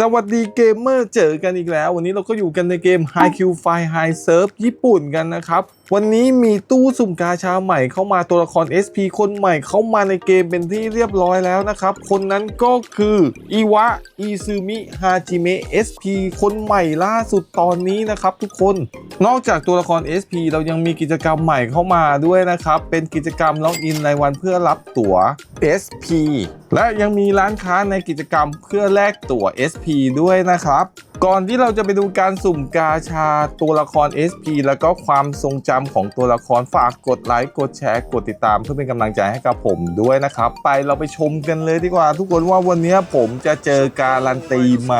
สวัสดีเกมเมอร์เจอกันอีกแล้ว วันนี้เราก็อยู่กันในเกม High Q Fire High Surf ญี่ปุ่นกันนะครับ วันนี้มีตู้สุ่มกาชาใหม่เข้ามาตัวละคร SP คนใหม่เข้ามาในเกมเป็นที่เรียบร้อยแล้วนะครับ คนนั้นก็คืออิวะอิซึมิฮาจิเมะ SP คนใหม่ล่าสุดตอนนี้นะครับทุกคน นอกจากตัวละคร SP เรายังมีกิจกรรมใหม่เข้ามาด้วยนะครับ เป็นกิจกรรมล็อกอินรายวันเพื่อรับตั๋ว SP และยังมีร้านค้าในกิจกรรมเพื่อแลกตั๋ว SP ด้วยนะครับก่อนที่เราจะไปดูการสุ่มกาชาตัวละคร SP แล้วก็ความทรงจำของตัวละครฝากกดไลค์กดแชร์กดติดตามเพื่อเป็นกำลังใจให้กับผมด้วยนะครับ ไปเราไปชมกันเลยดีกว่า ทุกคนว่าวันนี้ผมจะเจอการันตีไหม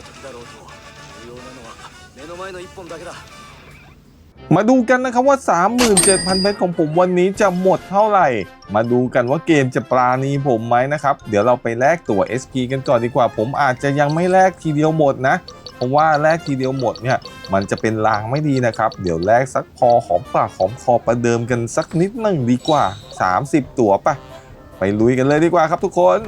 どんな時だろうと重要なのは目の前の一本だけだ มาดูกันนะครับว่า 37,000เพชรของผมวันนี้จะหมดเท่าไหร่ มาดูกันว่าเกมจะปราณีผมไหมนะครับ เดี๋ยวเราไปแลกตั๋ว SP กันก่อนดีกว่า ผมอาจจะยังไม่แลกทีเดียวหมดนะ เพราะว่าแลกทีเดียวหมดเนี่ย มันจะเป็นลางไม่ดีนะครับ เดี๋ยวแลกสักพอหอมปากหอมคอประเดิมกันสักนิดหนึ่งดีกว่า 30 ตั๋วปะไปลุยกันเลยดีกว่าครับทุกคน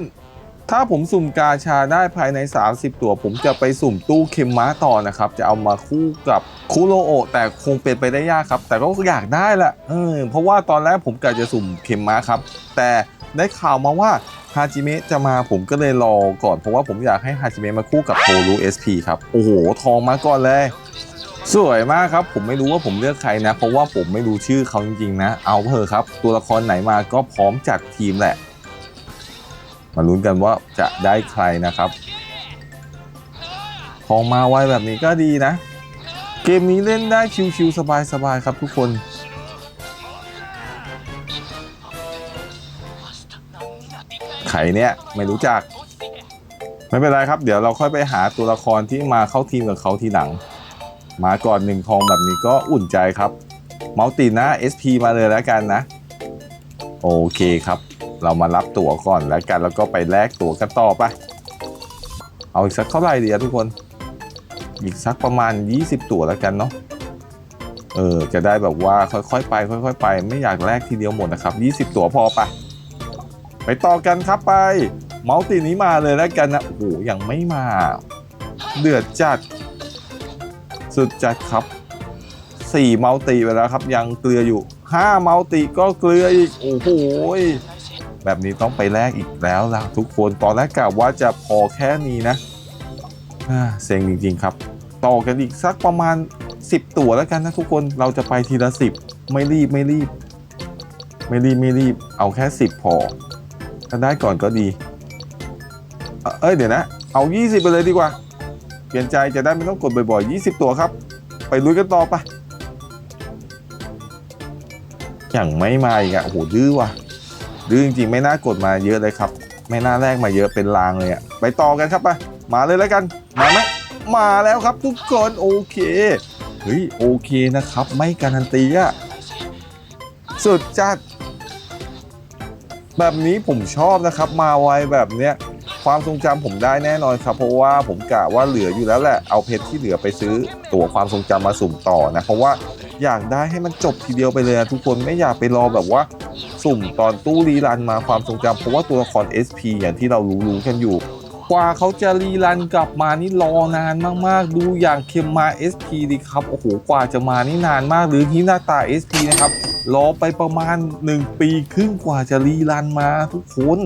ถ้าผมสุ่มกาชาได้ภายใน 30 ตัว ผมจะไปสุ่มตู้เข็มม้าต่อนะครับ จะเอามาคู่กับคุโรโอแต่คงเป็นไปได้ยากครับ แต่ก็อยากได้แหละเออเพราะว่าตอนแรกผมกะจะสุ่มเข็มม้าครับ แต่ได้ข่าวมาว่าฮาจิเมะจะมาผมก็เลยรอก่อน เพราะว่าผมอยากให้ฮาจิเมะมาคู่กับโทรูเอสพีครับ โอ้โห ทองมาก่อนเลยสวยมากครับ ผมไม่รู้ว่าผมเลือกใครนะ เพราะว่าผมไม่รู้ชื่อเขาจริงๆนะ เอาเถอะครับ ตัวละครไหนมาก็พร้อมจัดทีมแหละ มาลุ้นกันว่าจะได้ใครนะครับทองมาไวแบบนี้ก็ดีนะ เกมนี้เล่นได้ชิวๆสบายๆครับทุกคนใครเนี่ยไม่รู้จัก ไม่เป็นไรครับ เดี๋ยวเราค่อยไปหาตัวละครที่มาเข้าทีมกับเขาทีหลัง มาก่อนหนึ่งทองแบบนี้ก็อุ่นใจครับมัลตินะ SP มาเลยแล้วกันนะ โอเคครับ เรามารับตั๋วก่อนแล้วกันแล้วก็ไปแลกตั๋วกันต่อไปเอาอีกสักเท่าไหร่ดีอะทุกคน อีกสักประมาณ 20 ตั๋วแล้วกันเนาะเออจะได้แบบว่าค่อยๆไป ค่อย ๆ ไป ไม่อยากแลกทีเดียวหมดนะครับ 20 ตั๋วพอไปไปต่อกันครับไปเมาส์ตีนี้มาเลยแล้วกันนะโอ้โหยังไม่มา เดือดจัด สุดจัดครับ 4 เมาส์ตีไปแล้วครับ ยังเกลืออยู่ 5 เมาส์ตีก็เกลืออีกโอ้โห แบบนี้ต้องไปแลกอีกแล้วล่ะทุกคนตอนแรกกะว่าจะพอแค่นี้นะเซ็งจริง ๆ ครับ ต่อกันอีกสักประมาณ 10 ตัวแล้วกันนะทุกคนเราจะไปทีละ 10 ไม่รีบไม่รีบ ไม่รีบไม่รีบ เอาแค่ 10 พอ ถ้าได้ก่อนก็ดี เอ้ยเดี๋ยวนะ เอา 20 ไปเลยดีกว่า เปลี่ยนใจจะได้ไม่ต้องกดบ่อย ๆ 20 ตัวครับ ไปลุยกันต่อไปอย่างไม่มาอีกอะโอ้โหดื้อว่ะ ดื้อจริงๆไม่น่ากดมาเยอะเลยครับ ไม่น่าแลกมาเยอะเป็นลางเลยอะไปต่อกันครับไปมาเลยแล้วกันมาไหมมาแล้วครับทุกคนโอเคเฮ้ยโอเคนะครับ ไม่การันตีอะสุดจัด แบบนี้ผมชอบนะครับ มาไวแบบเนี้ยความทรงจำผมได้แน่นอนครับ เพราะว่าผมกะว่าเหลืออยู่แล้วแหละเอาเพชรที่เหลือไปซื้อตั๋วความทรงจำมาสุ่มต่อนะเพราะว่าอยากได้ให้มันจบทีเดียวไปเลยนะทุกคนไม่อยากไปรอแบบว่า สุ่มตอนตู้รีรันมาความทรงจำเพราะว่าตัวละคร SP อย่างที่เรารู้ๆกันอยู่ กว่าเขาจะรีรันกลับมานี่รอนานมากๆ ดูอย่างเคมมา SP ดิครับโอ้โหกว่าจะมานี่นานมากหรือฮินาตา SP นะครับรอไปประมาณ 1 ปีครึ่งกว่าจะรีรันมาทุกคน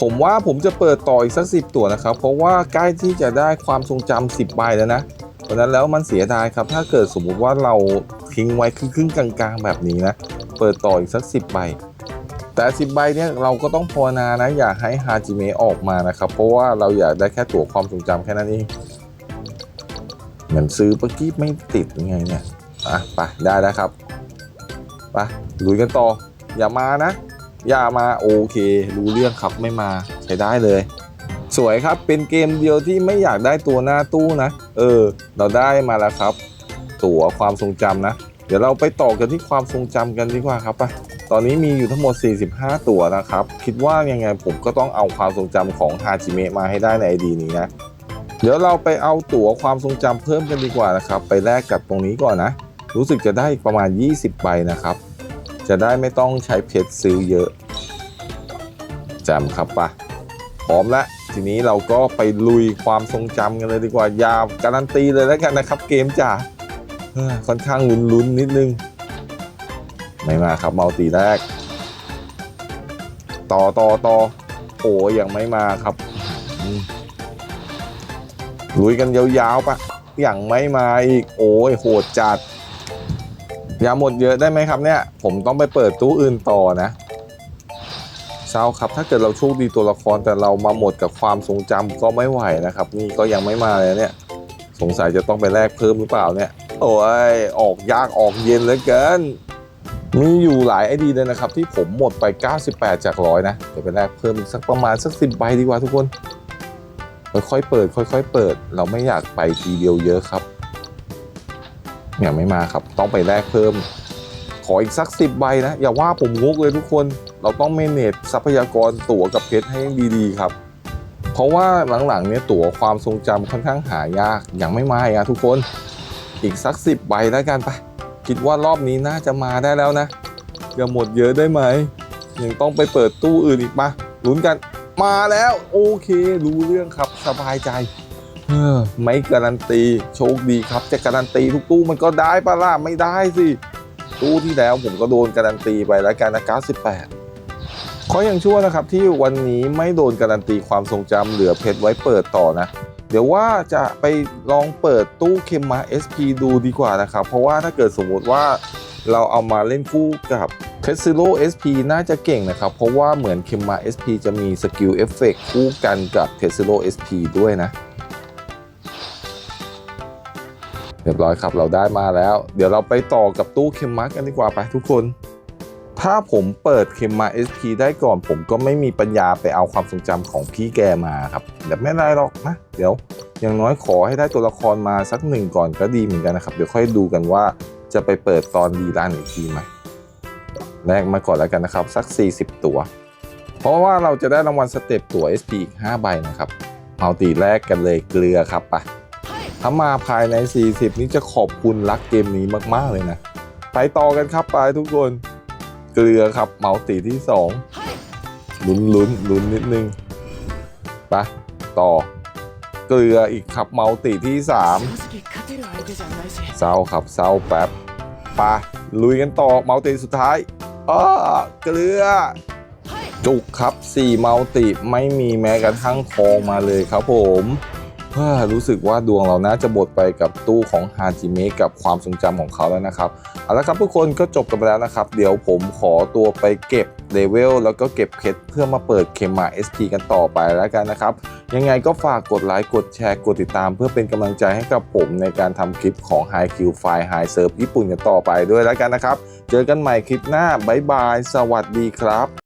ผมว่าผมจะเปิดต่ออีกสักสิตัวนะครับ เพราะว่าใกล้ที่จะได้ความทรงจำ10ใบแล้วนะเพราะฉะนั้นแล้วมันเสียดายครับ ถ้าเกิดสมมุติว่าเรา ทิ้งไว้ครึ่งๆกลางๆ แบบนี้นะ เปิดต่ออีกสัก 10 ใบ แต่ 10 ใบเนี่ยเราก็ต้องภาวนานะ อย่าให้ฮาจิเมะออกมานะครับ เพราะว่าเราอยากได้แค่ตั๋วความทรงจำแค่นั้นเอง เหมือนซื้อเมื่อกี้ไม่ติดยังไงเนี่ย อะไปได้แล้วครับไปลุยกันต่อ อย่ามานะ อย่ามาโอเค รู้เรื่องครับไม่มาใช้ได้เลยสวยครับ เป็นเกมเดียวที่ไม่อยากได้ตัวหน้าตู้นะ เออ เราได้มาแล้วครับ ตั๋วความทรงจำนะ เดี๋ยวเราไปต่อกันที่ความทรงจำกันดีกว่าครับไปตอนนี้มีอยู่ทั้งหมด 45 ตั๋วนะครับ คิดว่ายังไงผมก็ต้องเอาความทรงจำของฮาจิเมะมาให้ได้ในไอดีนี้นะเดี๋ยวเราไปเอาตั๋วความทรงจำเพิ่มกันดีกว่านะครับ ไปแลกกับตรงนี้ก่อนนะ รู้สึกจะได้อีกประมาณ 20ใบนะครับ จะได้ไม่ต้องใช้เพชรซื้อเยอะจำครับปะพร้อมแล้วทีนี้เราก็ไปลุยความทรงจำกันเลยดีกว่า ยาวการันตีเลยแล้วกันนะครับ เกมจ๋า ค่อนข้างลุ้นๆนิดนึง ไม่มาครับเมาตีแรก ต่อต่อต่อโอ้ยังไม่มาครับลุยกันยาวๆปะยังไม่มาอีก โอ้ยโหดจัดยาหมดเยอะได้ไหมครับเนี่ย ผมต้องไปเปิดตู้อื่นต่อนะเศร้าครับ ถ้าเกิดเราโชคดีตัวละครแต่เรามาหมดกับความทรงจำก็ไม่ไหวนะครับ นี่ก็ยังไม่มาเลยเนี่ย สงสัยจะต้องไปแลกเพิ่มหรือเปล่าเนี่ย โอ้ยออกยากออกเย็นเหลือเกิน มีอยู่หลายไอดีเลยนะครับ ที่ผมหมดไป 98 จากร้อยนะ เดี๋ยวไปแลกเพิ่มอีกสักประมาณสักสิบใบดีกว่าทุกคน ค่อยๆเปิด ค่อยๆเปิด เราไม่อยากไปทีเดียวเยอะครับยังไม่มาครับ ต้องไปแลกเพิ่ม ขออีกสักสิบใบนะ อย่าว่าผมงกเลยทุกคน เราต้องเมเนจทรัพยากรตั๋วกับเพชรให้ดีๆครับ เพราะว่าหลังๆเนี่ยตั๋วความทรงจำค่อนข้างหายาก ยังไม่มาอะทุกคน อีกสักสิบใบแล้วกันไปคิดว่ารอบนี้น่าจะมาได้แล้วนะอย่าหมดเยอะได้ไหมยังต้องไปเปิดตู้อื่นอีกปะลุ้นกันมาแล้วโอเค รู้เรื่องครับสบายใจไม่การันตีโชคดีครับจะการันตีทุกตู้มันก็ได้ปะล่ะไม่ได้สิตู้ที่แล้วผมก็โดนการันตีไปแล้วกันนะ98ขออย่างชั่วนะครับที่วันนี้ไม่โดนการันตีความทรงจำเหลือเพชรไว้เปิดต่อนะ เดี๋ยวว่าจะไปลองเปิดตู้เคมมา SP ดูดีกว่านะครับ เพราะว่าถ้าเกิดสมมติว่าเราเอามาเล่นคู่กับเพชรซิโ SP น่าจะเก่งนะครับ เพราะว่าเหมือนเคมมา SP จะมีสกิลเอฟเฟกคู่กันกับเพชรซิโ SP ด้วยนะ เรียบร้อยครับเราได้มาแล้ว เดี๋ยวเราไปต่อกับตู้เคมมากันดีกว่าไปทุกคน ถ้าผมเปิดเคมมา SP ได้ก่อน ผมก็ไม่มีปัญญาไปเอาความทรงจำของพี่แกมาครับแต่ไม่ได้หรอกนะ เดี๋ยว อย่างน้อยขอให้ได้ตัวละครมาสักหนึ่งก่อนก็ดีเหมือนกันนะครับ เดี๋ยวค่อยดูกันว่าจะไปเปิดตอนดีร้านอีกทีไหมแรกมาก่อนแล้วกันนะครับ สัก 40 ตัว เพราะว่าเราจะได้รางวัลสเต็ปตัว SP อีก 5 ใบนะครับเอาตีแรกกันเลยเกลือครับไปถ้ามาภายใน 40 นี้จะขอบคุณรักเกมนี้มาก ๆ เลยนะ ไปต่อกันครับไปทุกคน เกลือครับเมาส์ตีที่สองลุ้นลุ้นลุ้นนิดนึงไปต่อ เกลืออีกครับเมาตีที่สามเศร้าครับเศร้าแป๊บไปลุยกันต่อเมาตีสุดท้ายอ้อเกลือ จุกครับสี่เมาติไม่มีแม้กระทั่งคองมาเลยครับผม เฮ้อรู้สึกว่าดวงเราน่าจะหมดไปกับตู้ของฮาจิเมะกับความทรงจำของเขาแล้วนะครับเอาละครับทุกคนก็จบกันไปแล้วนะครับ เดี๋ยวผมขอตัวไปเก็บเลเวลแล้วก็เก็บเพชรเพื่อมาเปิดเคมมา SP กันต่อไปแล้วกันนะครับ ยังไงก็ฝากกดไลค์กดแชร์กดติดตาม เพื่อเป็นกำลังใจให้กับผมในการทำคลิปของ High Q File High Serve ญี่ปุ่นกันต่อไปด้วยแล้วกันนะครับ เจอกันใหม่คลิปหน้าบ๊ายบาย สวัสดีครับ